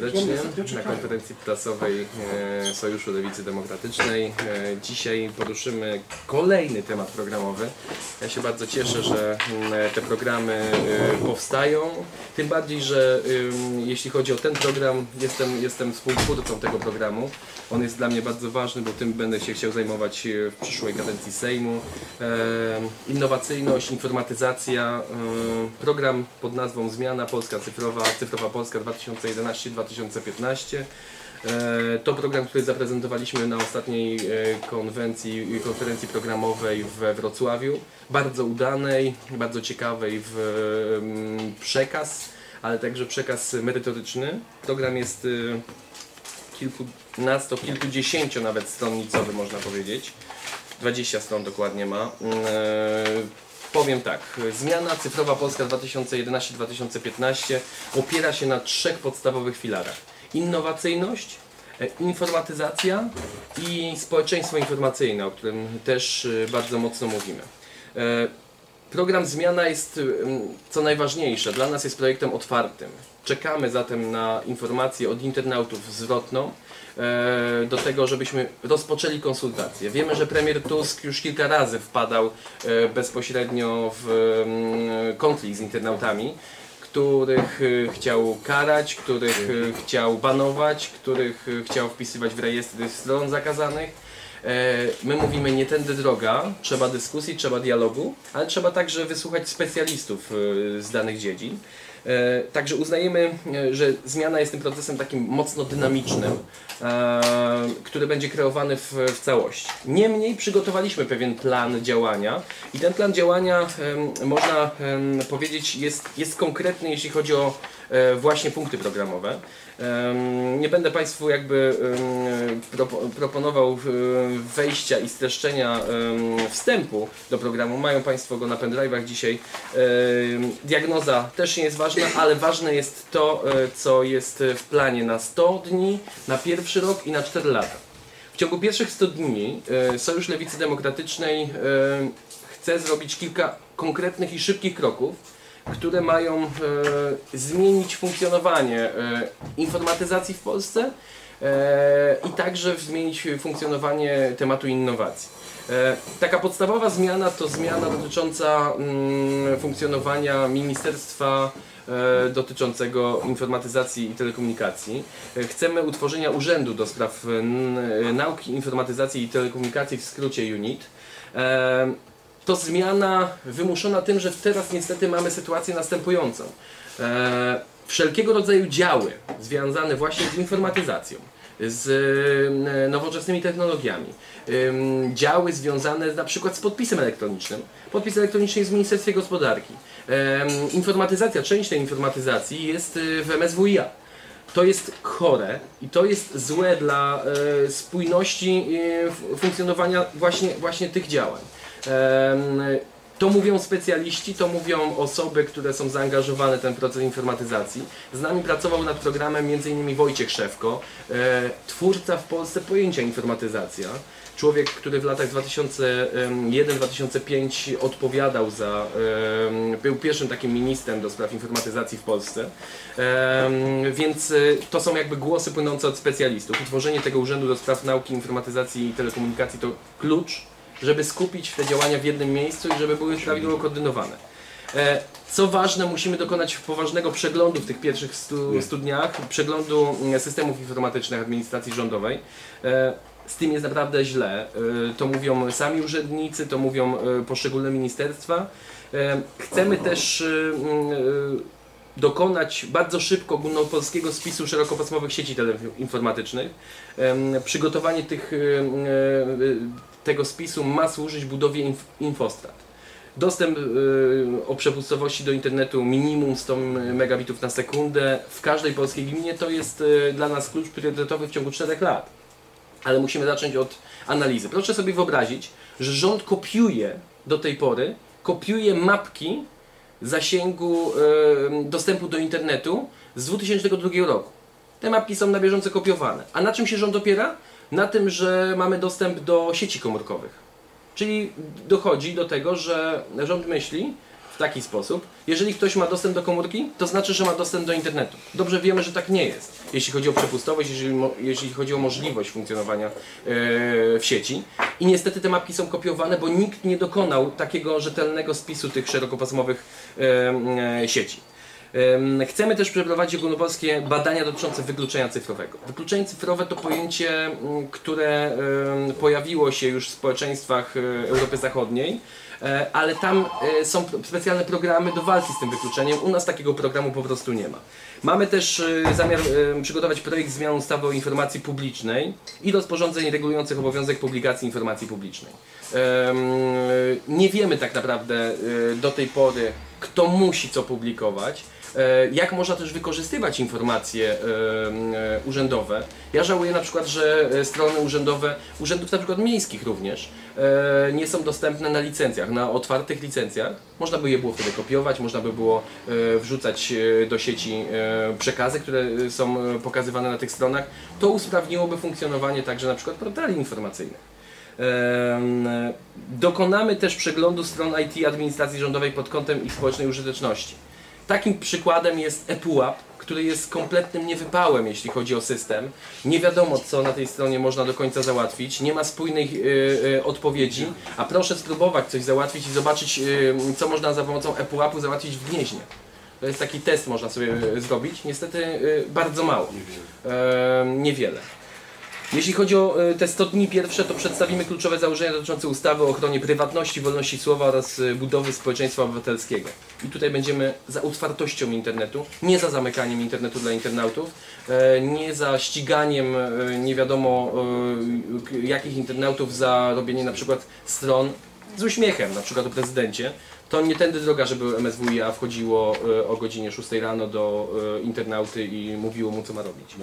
serdecznie na konferencji prasowej e, Sojuszu Lewicy Demokratycznej. E, dzisiaj poruszymy kolejny temat programowy. Ja się bardzo cieszę, że e, te programy powstają. Tym bardziej, że jeśli chodzi o ten program, jestem, jestem współtwórcą tego programu. On jest dla mnie bardzo ważny, bo tym będę się chciał zajmować w przyszłej kadencji Sejmu. Innowacyjność, informatyzacja, program pod nazwą Zmiana Polska Cyfrowa, Cyfrowa Polska 2011 2020 2015. E, to program, który zaprezentowaliśmy na ostatniej e, konwencji, konferencji programowej we Wrocławiu. Bardzo udanej, bardzo ciekawej w przekaz, ale także przekaz merytoryczny. Program jest y, kilkunasto, kilkudziesięcio nawet stronnicowy można powiedzieć. 20 stron dokładnie ma. Mm, e, Powiem tak, zmiana cyfrowa Polska 2011-2015 opiera się na trzech podstawowych filarach. Innowacyjność, e, informatyzacja i społeczeństwo informacyjne, o którym też e, bardzo mocno mówimy. E, Program Zmiana jest, co najważniejsze, dla nas jest projektem otwartym. Czekamy zatem na informacje od internautów zwrotną do tego, żebyśmy rozpoczęli konsultacje. Wiemy, że premier Tusk już kilka razy wpadał e, bezpośrednio w mm, konflikt z internautami, których e, chciał karać, których e, chciał banować, których e, chciał wpisywać w rejestry stron zakazanych. E, My mówimy nie tędy droga, trzeba dyskusji, trzeba dialogu, ale trzeba także wysłuchać specjalistów e, z danych dziedzin. E, Także uznajemy, e, że zmiana jest tym procesem takim mocno dynamicznym, e, który będzie kreowany w, w całości. Niemniej przygotowaliśmy pewien plan działania i ten plan działania, można powiedzieć, jest, jest konkretny, jeśli chodzi o właśnie punkty programowe. Nie będę Państwu jakby proponował e, wejścia i streszczenia wstępu do programu. Mają Państwo go na pendrive'ach dzisiaj. Diagnoza też nie jest ważna, ale ważne jest to, e, co jest w planie na 100 dni, na pierwszy rok i na 4 lata. W ciągu pierwszych 100 dni e, Sojusz Lewicy Demokratycznej e, chce zrobić kilka konkretnych i szybkich kroków, które mają e, zmienić funkcjonowanie e, informatyzacji w Polsce e, i także zmienić funkcjonowanie tematu innowacji. Taka podstawowa zmiana to zmiana dotycząca mm, funkcjonowania Ministerstwa dotyczącego informatyzacji i telekomunikacji. Chcemy utworzenia Urzędu do Spraw Nauki, Informatyzacji i Telekomunikacji, w skrócie UNIT. E, To zmiana wymuszona tym, że teraz niestety mamy sytuację następującą. E, Wszelkiego rodzaju działy związane właśnie z informatyzacją, z e, nowoczesnymi technologiami, działy związane na przykład z podpisem elektronicznym. Podpis elektroniczny jest w Ministerstwie Gospodarki. Informatyzacja, część tej informatyzacji jest y, w MSWiA. To jest chore i to jest złe dla e, spójności e, funkcjonowania właśnie, właśnie tych działań. To mówią specjaliści, to mówią osoby, które są zaangażowane w ten proces informatyzacji. Z nami pracował nad programem m.in. Wojciech Szewko, e, twórca w Polsce pojęcia informatyzacja. Człowiek, który w latach 2001-2005 odpowiadał za, był pierwszym takim ministrem do spraw informatyzacji w Polsce. Więc e, to są jakby głosy płynące od specjalistów. Utworzenie tego Urzędu do Spraw Nauki, Informatyzacji i Telekomunikacji to klucz, żeby skupić te działania w jednym miejscu i żeby były prawidłowo koordynowane. E, Co ważne, musimy dokonać poważnego przeglądu w tych pierwszych stu, stu dniach, przeglądu mm, systemów informatycznych administracji rządowej. E, Z tym jest naprawdę źle. E, To mówią sami urzędnicy, to mówią poszczególne ministerstwa. Chcemy też mm, dokonać bardzo szybko ogólnopolskiego spisu szerokopasmowych sieci teleinformatycznych. Przygotowanie tych, tego spisu ma służyć budowie inf infostrat. Dostęp e, o przepustowości do internetu minimum 100 megabitów na sekundę w każdej polskiej gminie to jest e, dla nas klucz priorytetowy w ciągu 4 lat. Ale musimy zacząć od analizy. Proszę sobie wyobrazić, że rząd kopiuje do tej pory, kopiuje mapki zasięgu e, dostępu do internetu z 2002 roku. Te mapki są na bieżąco kopiowane. A na czym się rząd opiera? Na tym, że mamy dostęp do sieci komórkowych. Czyli dochodzi do tego, że rząd myśli w taki sposób. Jeżeli ktoś ma dostęp do komórki, to znaczy, że ma dostęp do internetu. Dobrze wiemy, że tak nie jest. Jeśli chodzi o przepustowość, jeżeli, jeśli chodzi o możliwość funkcjonowania e, w sieci. I niestety te mapki są kopiowane, bo nikt nie dokonał takiego rzetelnego spisu tych szerokopasmowych e, e, sieci. Em, Chcemy też przeprowadzić ogólnopolskie badania dotyczące wykluczenia cyfrowego. Wykluczenie cyfrowe to pojęcie, które pojawiło się już w społeczeństwach e, Europy Zachodniej, e, ale tam e, są specjalne programy do walki z tym wykluczeniem. U nas takiego programu po prostu nie ma. Mamy też zamiar przygotować projekt zmian ustawy o informacji publicznej i rozporządzeń regulujących obowiązek publikacji informacji publicznej. Nie wiemy tak naprawdę do tej pory, kto musi co publikować. E, Jak można też wykorzystywać informacje e, e, urzędowe. Ja żałuję na przykład, że strony urzędowe, urzędów na przykład miejskich również, nie są dostępne na licencjach, na otwartych licencjach. Można by je było wtedy kopiować, można by było wrzucać do sieci przekazy, które są pokazywane na tych stronach. To usprawniłoby funkcjonowanie także na przykład portali informacyjnych. Dokonamy też przeglądu stron IT administracji rządowej pod kątem ich społecznej użyteczności. Takim przykładem jest ePUAP, który jest kompletnym niewypałem, jeśli chodzi o system. Nie wiadomo, co na tej stronie można do końca załatwić, nie ma spójnej y, y, odpowiedzi, a proszę spróbować coś załatwić i zobaczyć, y, co można za pomocą ePUAP-u załatwić w Gnieźnie. To jest taki test, można sobie zrobić. Niestety bardzo mało. Niewiele. Jeśli chodzi o y, te 100 dni pierwsze, to przedstawimy kluczowe założenia dotyczące ustawy o ochronie prywatności, wolności słowa oraz y, budowy społeczeństwa obywatelskiego. I tutaj będziemy za otwartością internetu, nie za zamykaniem internetu dla internautów, e, nie za ściganiem e, nie wiadomo e, jakich internautów za robienie na przykład stron z uśmiechem, na przykład o prezydencie. To nie tędy droga, żeby MSWiA wchodziło e, o godzinie 6 rano do e, internauty i mówiło mu co ma robić.